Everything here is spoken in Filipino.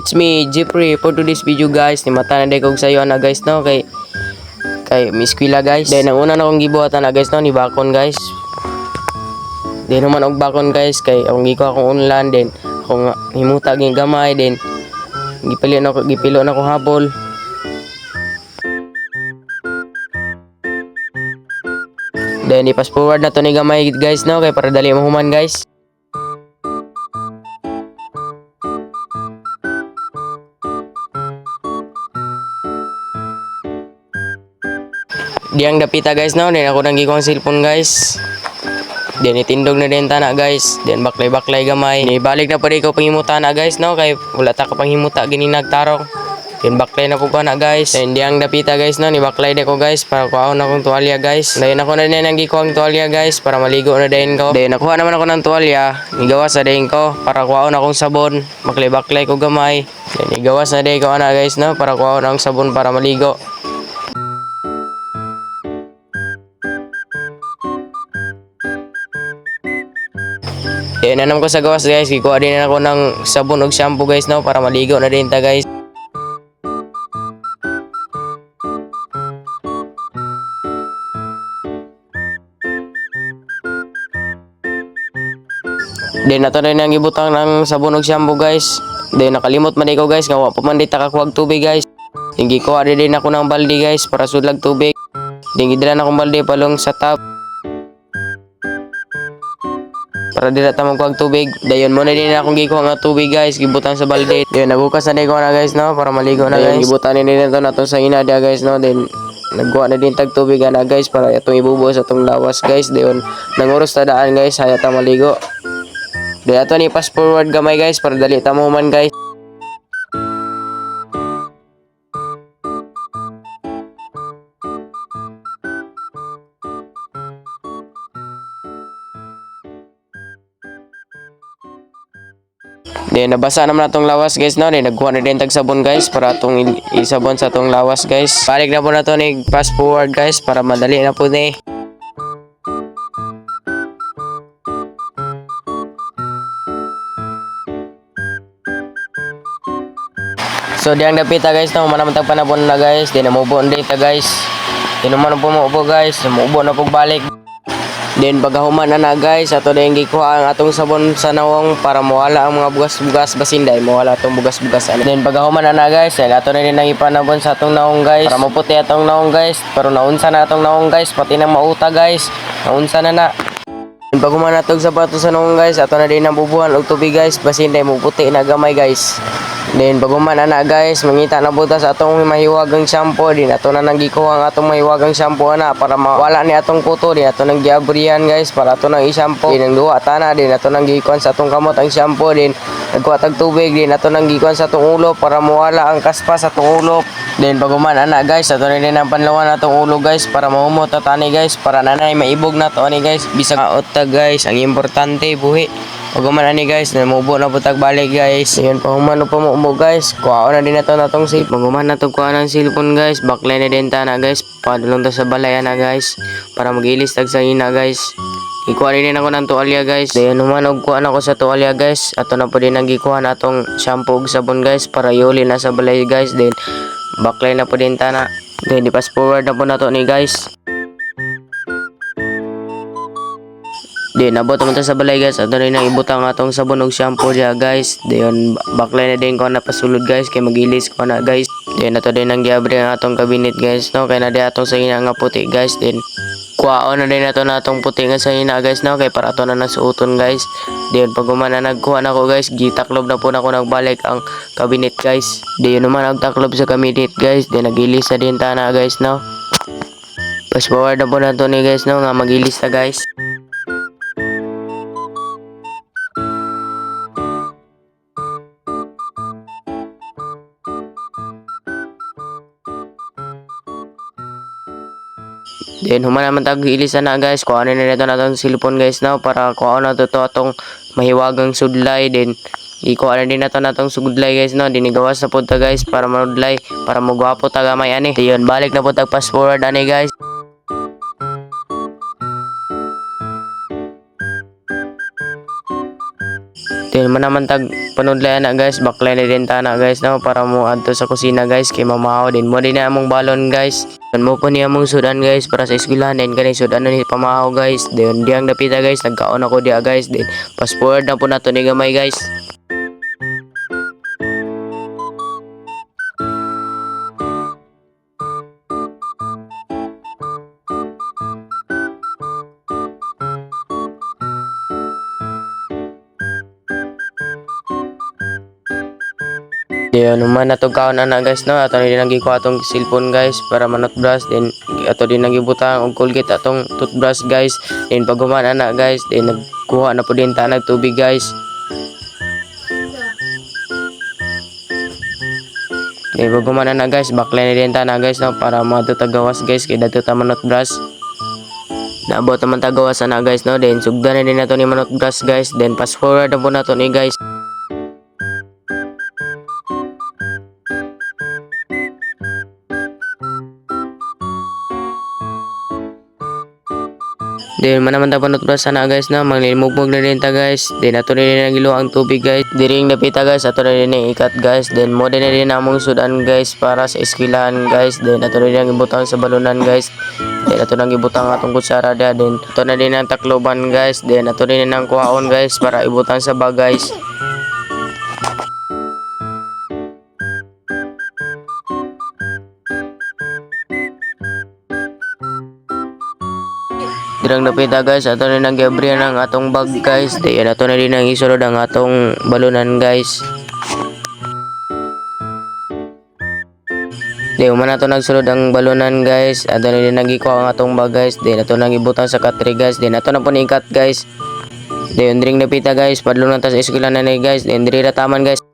It's me, Jeffrey, for today's video guys. Ni mata na day kog sayo na guys no kay kay Miss Quila guys. Then ang una na akong gibuhatan na guys no ni Bakon guys. Then naman og Bakon guys kay akong giko akong unlan then akong himuta ging gamay then gipili na ko gipilo na ko habol. Then i-fast forward na to ni gamay guys no kay para dali mahuman guys. Diyang dapita guys no, then ako nang gikong cellphone guys. Then itindog na din tana guys. Then baklay-baklay gamay. Ni balik na pa rin ko pangimuta na guys no kay wala ta ka panghimuta gini nagtarong. Then baklay na ko ka na guys. Then diyang dapita guys no, ni baklay na ko guys para kuhaon na kong tuwalya guys. Dayon ako na din ang gikuha ang tuwalya guys para maligo na din ko. Then nakuha naman ako ng tuwalya. Nigawas na din ko para kuhaon akong sabon. Baklay-baklay ko gamay. Then igawas na din ko ana guys no para kuhaon akong sabon para maligo. Yan nanam ko sa gawas guys, gikuha din ako ng sabon ug shampoo guys no para maligo na din ta guys. Then nato na ang ibutang ng sabon ug shampoo guys. Then nakalimot man ko guys, nga wa pa man di takakuwag tubig guys. Hindi ko ari din ako ng balde guys para sudlag tubig. Then gidala na akong balde palong sa tap. Para dira ta magkuhag tubig. Dayon mo na din akong gikuha nga tubig guys, gibutan sa balde. Dayon nagukas na ko na guys no para maligo na guys. Gibutan ni nito na to sa inada guys no. Then nagkuha na din tag tubig na guys para itong ibubuo sa tong lawas guys. Dayon nanguros ta daan guys, haya ta maligo. Dayon ato ni fast forward gamay guys para dali ta mo man guys. Then nabasa naman atong lawas guys no. Then nagkuha na din tag sabon guys para atong isabon sa atong lawas guys. Balik na po na to ni fast forward guys para madali na po ni. So diang dapita guys no, manamtag panapon na guys, di na mubo na data guys. Di naman po mo upo guys, mubo na po balik. Then pagkahuman na na guys, ato na yung gikuha ang atong sabon sa nawong para mawala ang mga bugas-bugas basinday, mawala atong bugas-bugas. ano. Then pagkahuman na na guys, then ato na din ang ipanabon sa atong nawong guys para maputi atong nawong guys. Pero naunsa na atong nawong guys, pati na mauta guys. Naunsa na na. Then pag humanatog sa bato sa nung guys, ato na din ang bubuhan og tubig guys, basin dahil muputi na gamay guys. Then pag humana na guys, mangita na butas atong mahiwagang shampoo din ato na nang gikuha ang atong mahiwagang shampoo na para mawala ni atong puto din ato nang giabrihan guys para ato nang i-shampoo. Din ang duwa tana din ato nang gikuha sa atong kamot ang shampoo din nagkuha tag tubig din ato nang gikuha sa atong ulo para mawala ang kaspa sa atong ulo. Then pag humana na guys, ato na din ang panlawan atong ulo guys para mahumot at ani guys para nanay maibog na to ani guys. Bisag maot ta guys, ang importante buhi. Pag humana ni guys, namubo na putag balik guys. Ayun pa humano pa mo mo guys. Kuha na din na to na tong safe. Pag humana to kuha ng cellphone guys. Backline na din ta na guys. Padulong ta sa balaya na guys. Para magilis tag sa ina guys. Ikuha rin ako ng tuwalya guys. Dayon naman og kuha na ko sa tuwalya guys. Ato na po din ang gikuha na atong shampoo ug sabon guys para yuli na sa balay guys. Then backline na po din ta na. Then di forward na po na to ni guys. Di nabot naman sa balay guys. Ato rin ang ibutang atong sabon ug shampoo diya guys. Dayon backline na din ko na pasulod guys kay magilis ko na guys. Then ato din ang giabri ang atong cabinet guys no kay na di atong sa ina nga puti guys. Then kuhaon na din nato na atong puti nga sa ina guys no kay para ato na nasuoton guys. Then pag umana nagkuha na ko guys, gitaklob na po na ko nagbalik ang cabinet guys. Diyon naman nagtaklob sa cabinet guys. Then nagilis na din ta na guys no. Fast forward na po na to ni guys no nga magilis na guys. Then human naman tag ilisan na guys, kuha na nito na itong cellphone guys now para kuha na to to atong mahiwagang sudlay then ikuha na din na to na itong sudlay guys no, dinigawas na po ta guys para manudlay, para magwapo ta gamay ani. Diyon, balik na po tag fast forward ani guys. Then man naman tag panudlayan na guys, baklay na din ta na guys no para mo adto sa kusina guys kay mamahaw din mo din na among balon guys. Dan mo po niya among sudan guys para sa eskwelahan din kani sudan ni pamahaw guys. Then diang dapita guys, nagkaon ako dia guys. Then fast forward na po nato ni gamay guys. Di ano man natog kaon na guys no? Ato din nagi ko atong cellphone guys para manot brush then ato din nagi butang og Colgate atong toothbrush guys. Then pag humana na guys then nagkuha na po din ta tubig guys. Then pag humana na guys baklay na din ta na guys no? Para mato tagawas guys kay dato ta manot brush Naabot naman tagawas na guys no? Then sugdan na din nato ni manot brush guys. Then fast forward na po nato ni guys Then man naman tapanot ba sana guys na manglilmugmog na rin ta guys. Then ato na rin nagilo ang tubig guys. Diring napita guys ato na ang ikat guys. Then mo din na rin among sudan guys para sa eskwelahan guys. Then ato na ang ibutang sa balunan guys. Then ato nang ibutang atong kutsara dia. Then ato na rin ang takloban guys. Then ato rin ang kuhaon guys para ibutang sa bag guys. Dirang napita guys, ato na nang gabriyan ang atong bag guys. Di ato na din ang isulod ang atong balunan guys. Di man ato nagsulod ang balunan guys. Ato na din nagikuha ang atong bag guys. Di ato nang ibutang sa katri guys. Di ato na po ni cut guys. Di yun ring napita guys. Padlo na ta sa eskwela na ni guys. Di diri taman guys.